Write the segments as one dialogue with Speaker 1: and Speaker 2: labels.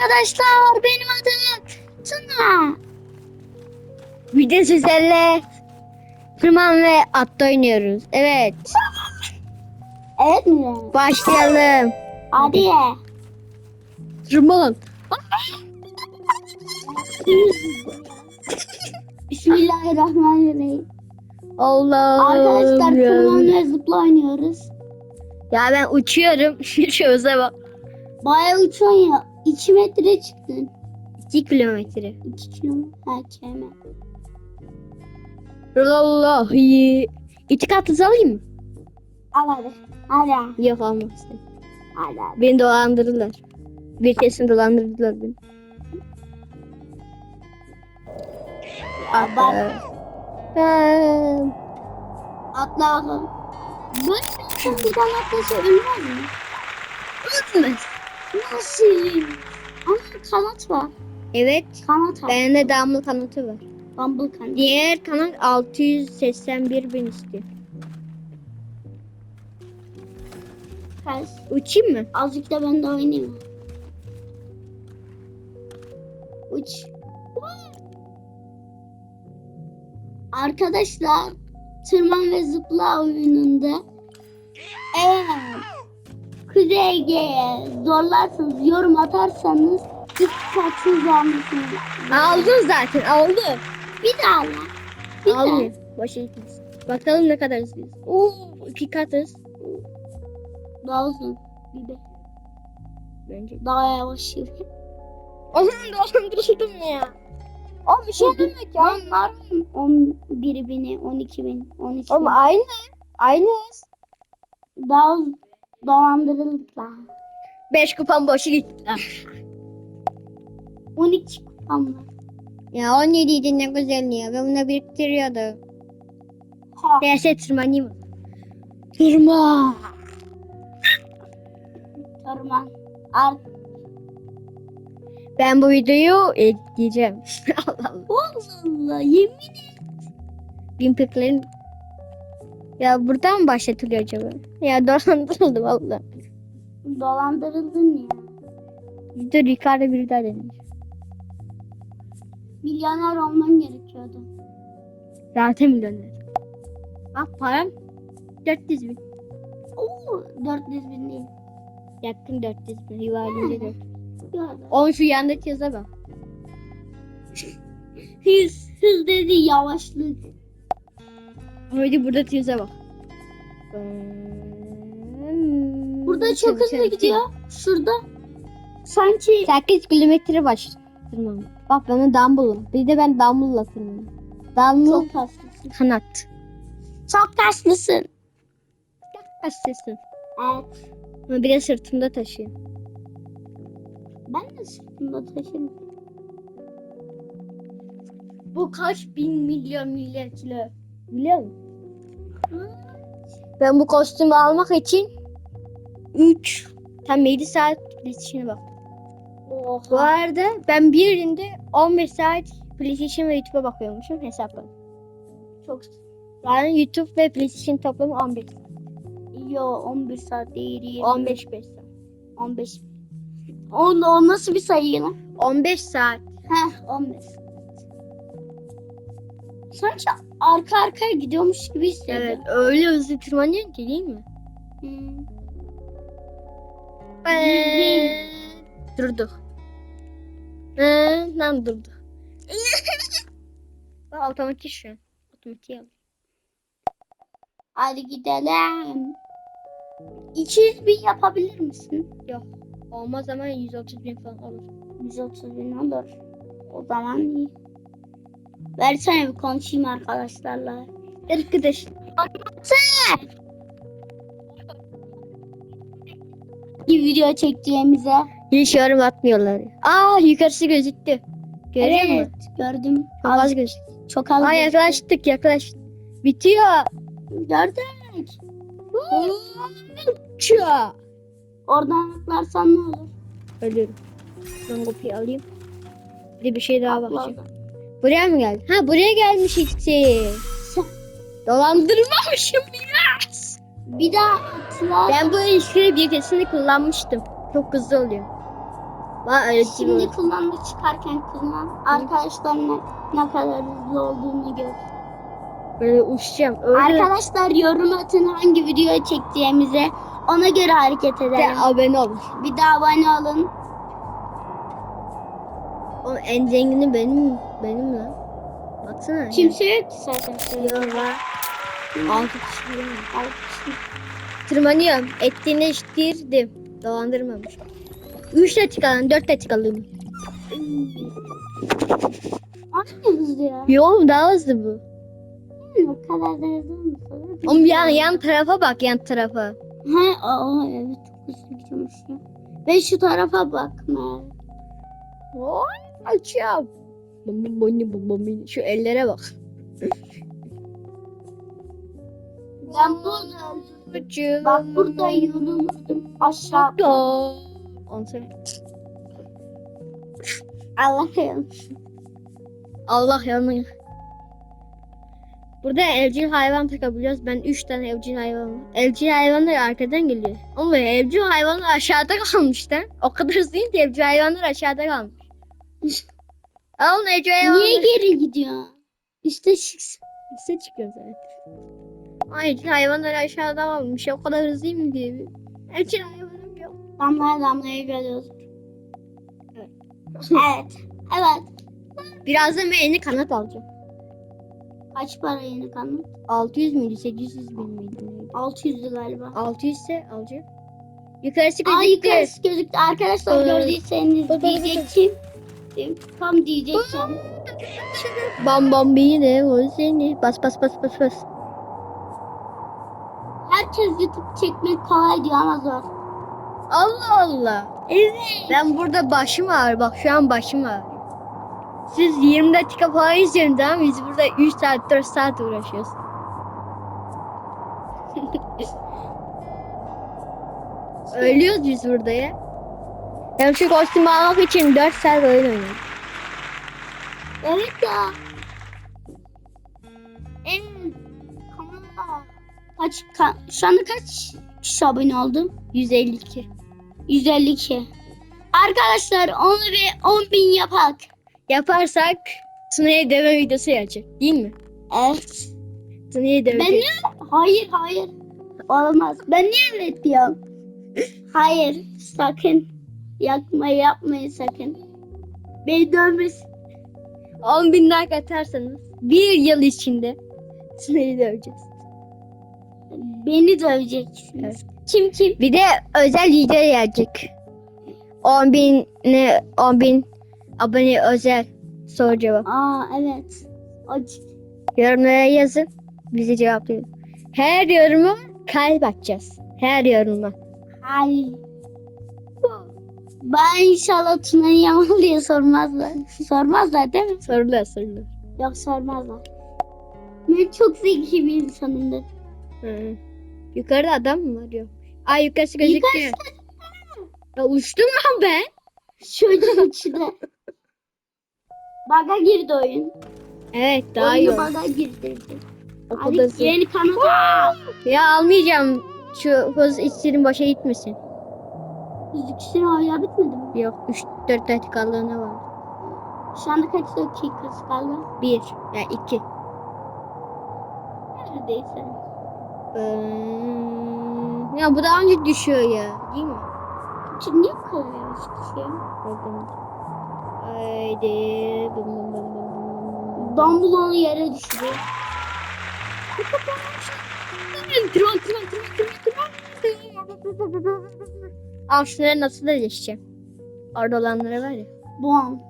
Speaker 1: Arkadaşlar benim adım Tuna.
Speaker 2: Bir sizlerle tırman ve atta oynuyoruz. Evet.
Speaker 1: Evet mi?
Speaker 2: Başlayalım.
Speaker 1: Hadi.
Speaker 2: Tırman.
Speaker 1: Bismillahirrahmanirrahim.
Speaker 2: Allah'ım.
Speaker 1: Arkadaşlar
Speaker 2: ya.
Speaker 1: tırman ve zıpla oynuyoruz.
Speaker 2: Ya ben uçuyorum. Şu bak.
Speaker 1: Bayağı uçuyorsun ya. 2 metre çıktın.
Speaker 2: 2 kilometre.
Speaker 1: 2 kilometre. Ha keme.
Speaker 2: Vallahi. İki kat hız alayım mı?
Speaker 1: Al hadi. Hadi.
Speaker 2: Yok almak istedim.
Speaker 1: Hadi.
Speaker 2: Beni dolandırdılar. Bir kesin dolandırdılar beni.
Speaker 1: Bak.
Speaker 2: Ee,
Speaker 1: Atla bakalım. Böyle bir tane atlasa ölmez mi?
Speaker 2: Ölmez.
Speaker 1: Nasıl? Ama kanat var.
Speaker 2: Evet.
Speaker 1: Kanat var.
Speaker 2: Bende damla kanatı var.
Speaker 1: Bumble kanat.
Speaker 2: Diğer kanat 681 bin istiyor.
Speaker 1: Ters.
Speaker 2: Uçayım mı?
Speaker 1: Azıcık da ben de oynayayım. Uç. Arkadaşlar tırman ve zıpla oyununda eğer Kuzey Ege'ye zorlarsanız yorum atarsanız kaçın almışsınız.
Speaker 2: Aldın zaten aldı.
Speaker 1: Bir daha lan. Bir.
Speaker 2: Almıyor. Boşa gitmesin. Bakalım ne kadar hızlıyız. Oo, iki katız.
Speaker 1: Daha uzun. Bir de
Speaker 2: Bence.
Speaker 1: daha yavaş yürü.
Speaker 2: O zaman dolandırıldım ya. O bir şey demek ya.
Speaker 1: Onlar 11 bini, 12 bin, 13 bin.
Speaker 2: Oğlum aynı. Aynı.
Speaker 1: Daha dolandırıldılar.
Speaker 2: 5 kupon boşa gitti.
Speaker 1: 12 kupam var.
Speaker 2: Ya 17 idi ne güzel ya. Ben bunu biriktiriyordum.
Speaker 1: Ha.
Speaker 2: Neyse tırmanayım. mı? Tırman.
Speaker 1: Tırman.
Speaker 2: Ben bu videoyu editleyeceğim. Allah Allah.
Speaker 1: Allah Allah yemin et.
Speaker 2: Bin. Ya buradan mı başlatılıyor acaba? Ya dolandırıldı valla.
Speaker 1: Dolandırıldın ya.
Speaker 2: Dur Ricardo bir daha deneyeceğim.
Speaker 1: Milyoner olman gerekiyordu.
Speaker 2: Zaten milyoner. Bak param 400 bin.
Speaker 1: Oo, 400 bin değil.
Speaker 2: Yakın 400 bin. Yuvarlayınca 400
Speaker 1: Gördüm.
Speaker 2: 10 şu yandaki yaza bak.
Speaker 1: Hız, hız dedi yavaşlık.
Speaker 2: Hadi burada yaza bak.
Speaker 1: Burada çok hızlı gidiyor. Şurada sanki
Speaker 2: 8 kilometre başladım. Bak bana dumbbell. Bir de ben dumbbell'la tırmanıyorum. Dumbbell
Speaker 1: çok kaslısın.
Speaker 2: kanat.
Speaker 1: Çok kaslısın.
Speaker 2: Hastasın.
Speaker 1: Evet.
Speaker 2: Ama bir de sırtımda taşıyorum.
Speaker 1: Ben de sırtımda taşırım.
Speaker 2: Bu kaç bin milyon milyar kilo? Biliyor musun? Ben bu kostümü almak için 3 tam 7 saat PlayStation'a bak. Bu
Speaker 1: Oha.
Speaker 2: arada ben bir günde 15 saat PlayStation ve YouTube'a bakıyormuşum hesapladım.
Speaker 1: Çok
Speaker 2: Yani YouTube ve PlayStation toplamı 15 saat.
Speaker 1: Yo 11 saat değil. yirmi.
Speaker 2: 15 5 saat.
Speaker 1: 15. O, o nasıl bir sayı lan?
Speaker 2: 15 saat.
Speaker 1: Heh 15. Sanki arka arkaya gidiyormuş gibi hissediyorum.
Speaker 2: Evet öyle hızlı tırmanıyorsun ki değil mi?
Speaker 1: Hmm.
Speaker 2: Eee, Durduk. Eee, lan durduk. Bak otomatik şu an. Otomatik al.
Speaker 1: Hadi gidelim. 200 bin yapabilir misin?
Speaker 2: Olmaz ama 130 bin falan olur.
Speaker 1: 130 bin olur. O zaman iyi. Versene bir konuşayım arkadaşlarla.
Speaker 2: Arkadaş.
Speaker 1: Bir video çekeceğimize.
Speaker 2: Hiç yorum atmıyorlar. Aa yukarısı gözüktü. Görüyor
Speaker 1: evet,
Speaker 2: musun?
Speaker 1: gördüm.
Speaker 2: Çok az gözüktü.
Speaker 1: Çok az.
Speaker 2: Aa yaklaştık yaklaştık. Bitiyor.
Speaker 1: Gördük.
Speaker 2: Uçuyor.
Speaker 1: Oradan atlarsan ne olur?
Speaker 2: Ölüyorum. Ben kopya alayım. Bir de bir şey daha bakacağım. Buraya mı geldi? Ha buraya gelmiş işte. Dolandırmamışım biraz.
Speaker 1: Bir daha atla.
Speaker 2: Ben bu ilişkileri bir keresinde kullanmıştım. Çok hızlı oluyor. Bak öyle
Speaker 1: Şimdi kullanma çıkarken kullan. Arkadaşlar ne, kadar hızlı olduğunu gör.
Speaker 2: Böyle uçacağım. Öyle
Speaker 1: Arkadaşlar yorum atın hangi videoyu çekeceğimize. Ona göre hareket
Speaker 2: de
Speaker 1: edelim.
Speaker 2: abone ol.
Speaker 1: Bir de abone olun.
Speaker 2: O en zengini benim benim lan. Baksana.
Speaker 1: Kimse yok ki zaten.
Speaker 2: Yok var. Altı kişi değil mi?
Speaker 1: Altı kişi.
Speaker 2: Tırmanıyorum. Ettiğini iştirdim. Dolandırmamış. 3 dakikadan 4 dakikalığım.
Speaker 1: Aynı hızlı ya.
Speaker 2: Yok daha hızlı bu.
Speaker 1: Yani o kadar da hızlı da.
Speaker 2: Oğlum yan, yan tarafa bak yan tarafa.
Speaker 1: He, aa, evet çok hızlı gidiyormuş ya. Ve şu tarafa bakma.
Speaker 2: Vay açıyorum. Şu ellere bak.
Speaker 1: Ben burada, bak burada yürümüştüm aşağı.
Speaker 2: Da. On sene.
Speaker 1: Allah'ım.
Speaker 2: Allah yanıyor. Burada evcil hayvan takabiliyoruz. Ben 3 tane evcil hayvan var. Evcil hayvanlar arkadan geliyor. Ama evcil hayvanlar aşağıda kalmış lan. O kadar hızlı değil ki evcil hayvanlar aşağıda kalmış. Alın hayvanlar.
Speaker 1: Niye geri gidiyor? İşte çıksın.
Speaker 2: Üste çıkıyor zaten. Ay hayvanlar aşağıda kalmış. O kadar hızlı değil mi diye. Evcil hayvanım yok.
Speaker 1: Damlaya damlaya geliyoruz. Evet. Evet.
Speaker 2: Birazdan ben yeni kanat alacağım.
Speaker 1: Kaç para yeni kanı?
Speaker 2: 600 müydü 800 bin miydi? neydi?
Speaker 1: 600'lü galiba.
Speaker 2: 600 ise alacağım. Yukarısı
Speaker 1: Aa
Speaker 2: gözüktü.
Speaker 1: yukarısı gözüktü. Arkadaşlar
Speaker 2: Evet.
Speaker 1: gördüyseniz
Speaker 2: Bak, bak,
Speaker 1: diyecektim. Tam diyecektim.
Speaker 2: Bam bam bine o seni. Bas bas bas bas bas.
Speaker 1: Herkes YouTube çekmek kolay diyor ama zor.
Speaker 2: Allah Allah.
Speaker 1: Evet.
Speaker 2: Ben burada başım ağrıyor. Bak şu an başım ağrıyor. Siz 20 dakika falan izliyorsunuz tamam? Biz burada 3 saat 4 saat uğraşıyoruz. Ölüyoruz biz burada ya. Ben şu kostümü almak için 4 saat oyun oynuyorum.
Speaker 1: Evet ya. Evet. Kanala kaç ka, şu anda kaç kişi abone oldu?
Speaker 2: 152.
Speaker 1: 152. Arkadaşlar onu bir 10 bin yapak.
Speaker 2: Yaparsak Tuna'ya deme videosu gelecek. Değil mi?
Speaker 1: Evet.
Speaker 2: Tuna'ya deme.
Speaker 1: Ben niye? Hayır hayır. Olmaz. Ben niye evet diyorum? Hayır. Sakın. Yakmayı yapmayın sakın. Beni dövmesin.
Speaker 2: 10 bin like atarsanız bir yıl içinde Tuna'yı döveceğiz.
Speaker 1: Beni döveceksiniz.
Speaker 2: Evet.
Speaker 1: Kim kim?
Speaker 2: Bir de özel video gelecek. 10 bin ne 10 bin abone özel soru cevap.
Speaker 1: Aa evet. Acı.
Speaker 2: Yorumlara yazın. Bize cevaplayın. Her yoruma kalp atacağız. Her yoruma.
Speaker 1: Hayır. Ben inşallah Tuna'yı Yaman diye sormazlar. Sormazlar değil mi?
Speaker 2: Sorular sorular.
Speaker 1: Yok sormazlar. Ben çok zeki bir insanımdır.
Speaker 2: Hı. Yukarıda adam mı var? Yok. Ay yukarısı gözüküyor. Ya uçtum lan ben.
Speaker 1: Çocuğun içinde. Baga girdi oyun.
Speaker 2: Evet daha iyi
Speaker 1: Oyunu baga girdi.
Speaker 2: O
Speaker 1: Hadi
Speaker 2: kadar zor.
Speaker 1: yeni kanal.
Speaker 2: Ya almayacağım. Şu hız istirim boşa gitmesin.
Speaker 1: Yüzükçüsün hala bitmedi mi?
Speaker 2: Yok 3-4 dakikalığına var.
Speaker 1: Şu anda kaç dakikası kaldı?
Speaker 2: 1 ya 2.
Speaker 1: Neredeyse.
Speaker 2: Ee, ya bu daha önce düşüyor ya. Değil mi?
Speaker 1: Çünkü niye bu kadar yavaş düşüyor?
Speaker 2: Oradan. Haydi. Bum bum bum bum bum bum.
Speaker 1: Dumbledore'u yere düşürüyor.
Speaker 2: Tron tron tron tron tron. Al şunları nasıl da geçeceğim. Orada olanlara var ya.
Speaker 1: Bom.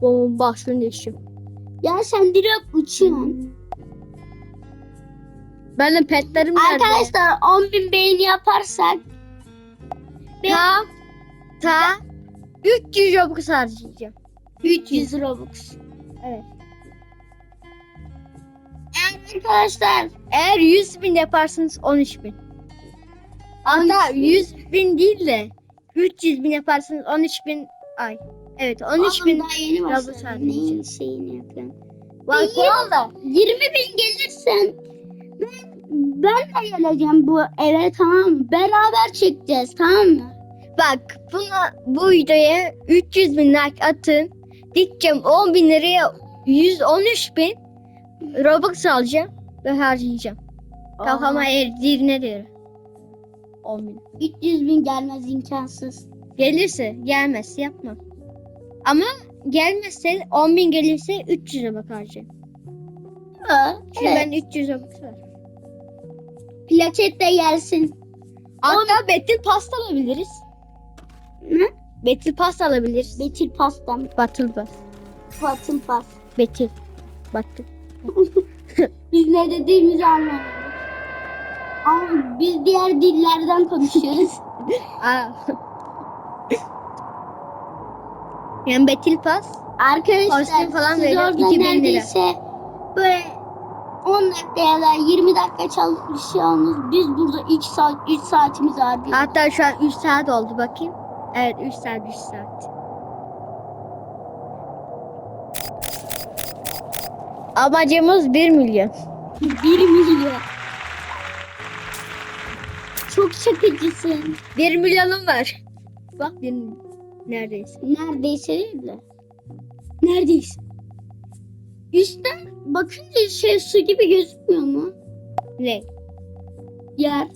Speaker 2: Bom bak şunu geçeceğim.
Speaker 1: Ya sen direkt uçuyorsun.
Speaker 2: Benim petlerim nerede?
Speaker 1: Arkadaşlar 10.000 beğeni yaparsak
Speaker 2: Ta ta 300 Robux harcayacağım.
Speaker 1: 300 Robux.
Speaker 2: Evet.
Speaker 1: Evet arkadaşlar
Speaker 2: Eğer 100 bin yaparsınız 13 bin. Hatta 100 bin değil de 300 bin yaparsınız 13 bin ay. Evet 13
Speaker 1: oğlum
Speaker 2: bin.
Speaker 1: daha yeni. Neyin şeyini yapıyorsun?
Speaker 2: Bak
Speaker 1: oldu. 20 bin gelirsen ben, ben de geleceğim bu eve tamam mı? Beraber çekeceğiz tamam mı?
Speaker 2: Bak buna bu videoya 300 bin like atın. Dikeceğim 10 bin liraya 113 bin Robux alacağım ve harcayacağım. Kafama erdiğine diyor. 10 bin.
Speaker 1: 300 bin gelmez imkansız.
Speaker 2: Gelirse gelmezse yapma. Ama gelmezse 10 bin gelirse 300'e bak harcayacağım.
Speaker 1: Ha,
Speaker 2: Çünkü
Speaker 1: evet.
Speaker 2: ben 300 Robux var.
Speaker 1: Plaket de gelsin.
Speaker 2: Hatta Battle Pass da alabiliriz.
Speaker 1: Ne?
Speaker 2: Battle Pass alabiliriz.
Speaker 1: Betül pastam.
Speaker 2: Battle Pass.
Speaker 1: Patın pas.
Speaker 2: Battle. Battle.
Speaker 1: Biz ne dediğimizi anlamadık. Biz diğer dillerden konuşuyoruz.
Speaker 2: Aa. yani Battle Pass
Speaker 1: Arkadaşlar
Speaker 2: Kostüm falan
Speaker 1: siz orada
Speaker 2: 2000 lira.
Speaker 1: neredeyse böyle 10 dakika ya da 20 dakika çalışıyorsunuz. Biz burada 2 saat 3 saatimizi harcıyoruz.
Speaker 2: Hatta şu an 3 saat oldu bakayım. Evet 3 saat 3 saat. Amacımız 1 milyon.
Speaker 1: 1 milyon. Çok şakacısın.
Speaker 2: 1 milyonum var. Bak 1 milyon. Neredeyse.
Speaker 1: Neredeyse değil de. Neredeyse. Üstten bakınca şey su gibi gözükmüyor mu?
Speaker 2: Ne?
Speaker 1: Yer.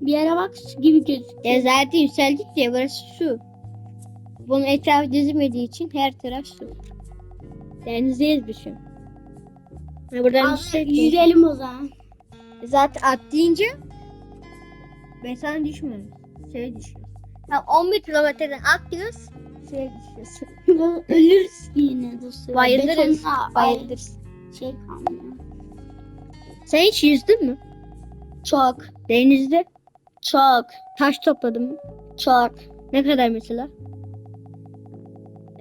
Speaker 1: Bir yere bak su gibi gözüküyor.
Speaker 2: Ya zaten yükseldik diye burası su. Bunun etrafı düzmediği için her taraf su. Denizdeyiz an. Ha, Buradan
Speaker 1: Abi,
Speaker 2: yüksek.
Speaker 1: yüzelim o zaman.
Speaker 2: Zaten atlayınca ben sana düşmüyorum. Şeye düşüyoruz. Ya 11 kilometreden atlıyoruz. Şeye düşüyoruz.
Speaker 1: Ölürüz yine suya.
Speaker 2: Bayılırız. Bayılırız.
Speaker 1: Şey kalmıyor.
Speaker 2: Sen hiç yüzdün mü?
Speaker 1: Çok.
Speaker 2: Denizde
Speaker 1: Çok.
Speaker 2: taş topladın mı?
Speaker 1: Çok.
Speaker 2: Ne kadar mesela?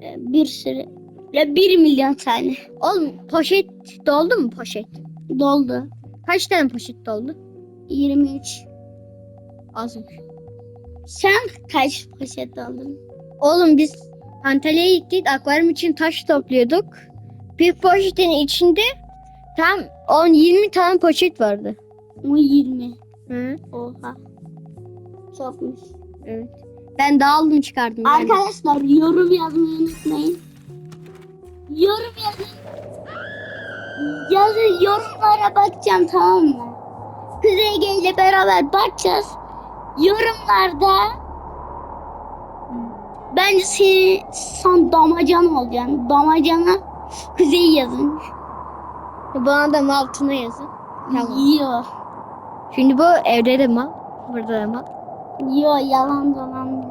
Speaker 1: Ee, Bir sürü. Ya bir milyon tane.
Speaker 2: Oğlum poşet doldu mu poşet?
Speaker 1: Doldu.
Speaker 2: Kaç tane poşet doldu?
Speaker 1: 23.
Speaker 2: Azmış.
Speaker 1: Sen kaç poşet aldın?
Speaker 2: Oğlum biz Antalya'ya gittik akvaryum için taş topluyorduk. Bir poşetin içinde tam 10-20 tane poşet vardı.
Speaker 1: O 20.
Speaker 2: Hı,
Speaker 1: Oha. Çokmuş.
Speaker 2: evet. Ben dağıldım çıkardım. yani.
Speaker 1: Arkadaşlar yorum yazmayı unutmayın. Yorum yazın. Yazın yorumlara bakacağım tamam mı? Kuzey Ege ile beraber bakacağız. Yorumlarda bence seni son damacan olacaksın. Damacana Kuzey yazın.
Speaker 2: Bana da altına yazın. Tamam.
Speaker 1: Yiyor.
Speaker 2: Şimdi bu evde de mal. Burada da mal.
Speaker 1: Yiyor yalan dolan.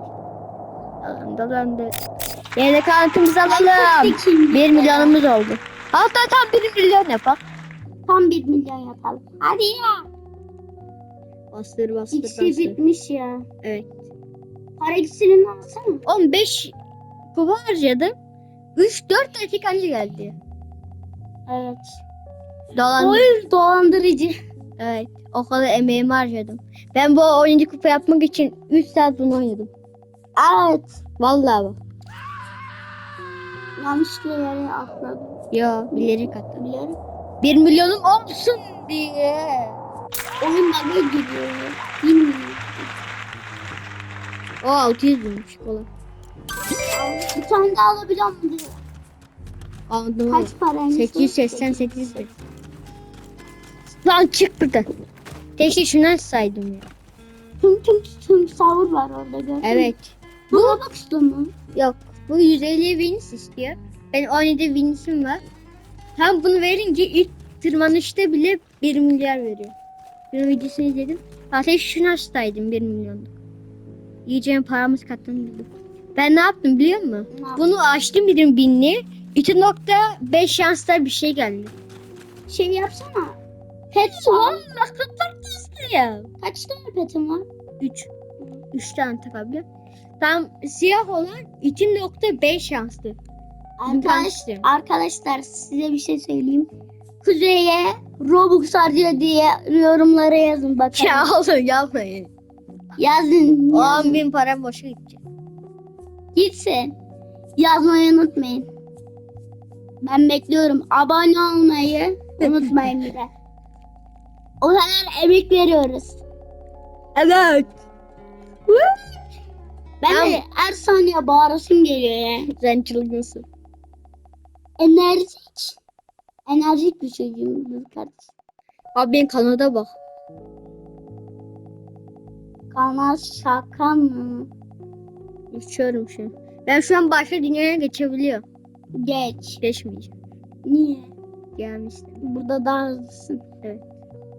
Speaker 2: Yalan dolandı. Yine kanıtımızı alalım. 1 milyonumuz oldu. Hatta tam 1 milyon yapalım.
Speaker 1: Tam 1 milyon yapalım. Hadi ya.
Speaker 2: Bastır bastır
Speaker 1: İkisi
Speaker 2: bastır.
Speaker 1: bitmiş ya.
Speaker 2: Evet.
Speaker 1: Para iksirini alsana.
Speaker 2: 15 kuba harcadım. 3-4 dakika önce geldi.
Speaker 1: Evet.
Speaker 2: Dolan.
Speaker 1: Oy dolandırıcı.
Speaker 2: Evet. O kadar emeğimi harcadım. Ben bu oyuncu kupa yapmak için 3 saat bunu oynadım.
Speaker 1: Evet.
Speaker 2: Vallahi bak.
Speaker 1: Yanlışlıkla yere atladım.
Speaker 2: Yo bilerek attım.
Speaker 1: Biliyorum.
Speaker 2: 1 milyonum olsun diye.
Speaker 1: Oyun bug'a giriyor. Bilmiyorum.
Speaker 2: O 600 binmiş olan.
Speaker 1: Bir tane daha alabiliyor muyum?
Speaker 2: Aldım
Speaker 1: Kaç paraymış?
Speaker 2: 888 bin. Lan çık buradan. Keşke şundan saydım ya.
Speaker 1: Tüm tüm tüm savur var orada gördün?
Speaker 2: Evet.
Speaker 1: Bu Robux'ta mı?
Speaker 2: Yok. Bu 150 Winnis istiyor. Ben 17 Winnis'im var. Tam bunu verince ilk tırmanışta bile 1 milyar veriyor. Bir videosunu izledim. Zaten şunu hastaydım 1 milyonluk. Yiyeceğim paramız katlandı. Ben ne yaptım biliyor musun?
Speaker 1: Ne?
Speaker 2: Bunu açtım dedim binli. 2.5 şanslar bir şey geldi.
Speaker 1: Şey yapsana. Pet su al.
Speaker 2: Ya.
Speaker 1: Kaç tane petin var?
Speaker 2: 3. 3 tane takabiliyorum. Tam siyah olan 2.5 şanslı.
Speaker 1: Arkadaş, arkadaşlar size bir şey söyleyeyim. Kuzey'e Robux harcıyor diye yorumlara yazın bakalım.
Speaker 2: Ya oğlum yapmayın.
Speaker 1: Yazın.
Speaker 2: 10
Speaker 1: yazın.
Speaker 2: bin para boşa gidecek.
Speaker 1: Gitsin. Yazmayı unutmayın. Ben bekliyorum. Abone olmayı unutmayın bir de. O kadar emek veriyoruz.
Speaker 2: Evet.
Speaker 1: Ben de
Speaker 2: Tamam.
Speaker 1: her saniye bağırasım geliyor ya.
Speaker 2: Sen çılgınsın.
Speaker 1: Enerjik. Enerjik bir çocuğumdur kardeşim.
Speaker 2: Abi benim kanada bak.
Speaker 1: Kanal şaka mı?
Speaker 2: Uçuyorum şu an. Ben şu an başka dünyaya geçebiliyorum.
Speaker 1: Geç.
Speaker 2: Geçmeyeceğim.
Speaker 1: Niye?
Speaker 2: Gelmiştim.
Speaker 1: Burada daha hızlısın.
Speaker 2: Evet.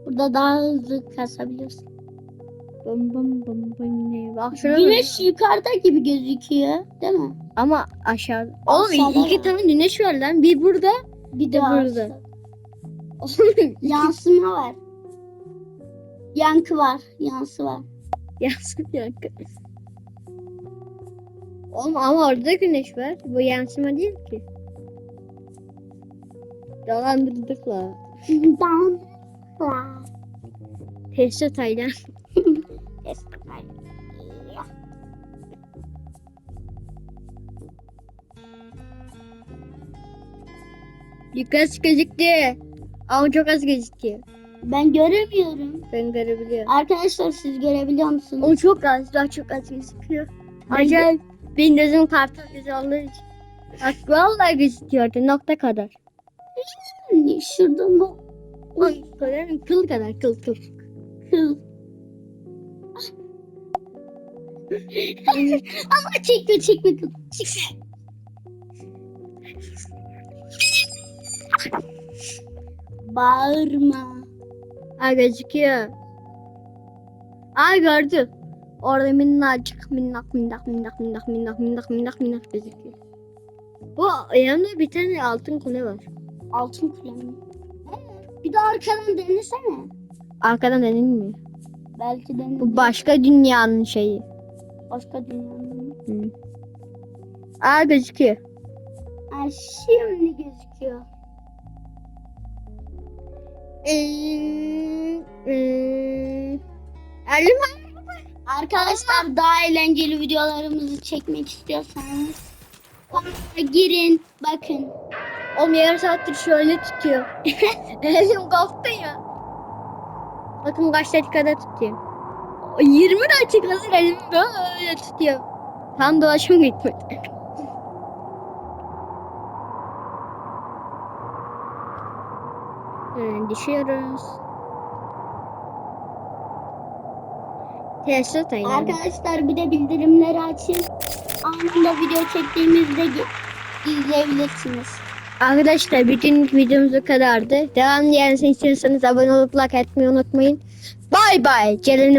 Speaker 1: Burada daha hızlı kasabiliyorsun.
Speaker 2: Bam bam bam bam ne? Bak şuna
Speaker 1: Güneş yukarıda gibi gözüküyor, değil mi?
Speaker 2: Ama aşağı. Oğlum
Speaker 1: Aşağıda
Speaker 2: iki tane güneş var lan. Bir burada.
Speaker 1: Bir
Speaker 2: de burada.
Speaker 1: Yansıma var. Yankı var, yansı var.
Speaker 2: yansın yankı. Oğlum ama orada güneş var. Bu yansıma değil ki. Dolandırdık la.
Speaker 1: Dan.
Speaker 2: Tesla Taylan. Yukarısı gözüktü. Ama çok az gözüküyor.
Speaker 1: Ben göremiyorum.
Speaker 2: Ben görebiliyorum.
Speaker 1: Arkadaşlar siz görebiliyor musunuz?
Speaker 2: O çok az, daha çok az gözüküyor.
Speaker 1: Ben
Speaker 2: Acayip. Benim gözüm kartal gözü olduğu için. Bak vallahi gözüküyordu nokta kadar.
Speaker 1: Şurada mı?
Speaker 2: Oy, kadar kıl kadar kıl kıl.
Speaker 1: Kıl. Ama çekme çekme kıl. Çekme. Bağırma.
Speaker 2: Ha gözüküyor. Ay gördüm. Orada minnacık minnak minnak minnak minnak minnak minnak minnak minnak gözüküyor. Bu yanında bir tane altın kule var.
Speaker 1: Altın kule mi? Bir de arkadan denesene.
Speaker 2: Arkadan denilmiyor.
Speaker 1: Belki dene.
Speaker 2: Bu başka dünyanın şeyi.
Speaker 1: başka dünyanın.
Speaker 2: Hı. Aa gözüküyor.
Speaker 1: Ha, şimdi gözüküyor. Arkadaşlar daha eğlenceli videolarımızı çekmek istiyorsanız kanala girin bakın.
Speaker 2: Oğlum yarım saattir şöyle tutuyor. Elim koptu ya. Bakın kaç dakikada tutuyor. 20 dakikadır elim böyle tutuyor. Tam dolaşım gitmedi. Hmm, düşüyoruz. Tesla Taylan.
Speaker 1: Arkadaşlar bir de bildirimleri açın. Anında video çektiğimizde izleyebilirsiniz.
Speaker 2: Arkadaşlar bütün videomuz bu kadardı. Devam gelmesini istiyorsanız abone olup like etmeyi unutmayın. Bay bay. Gelin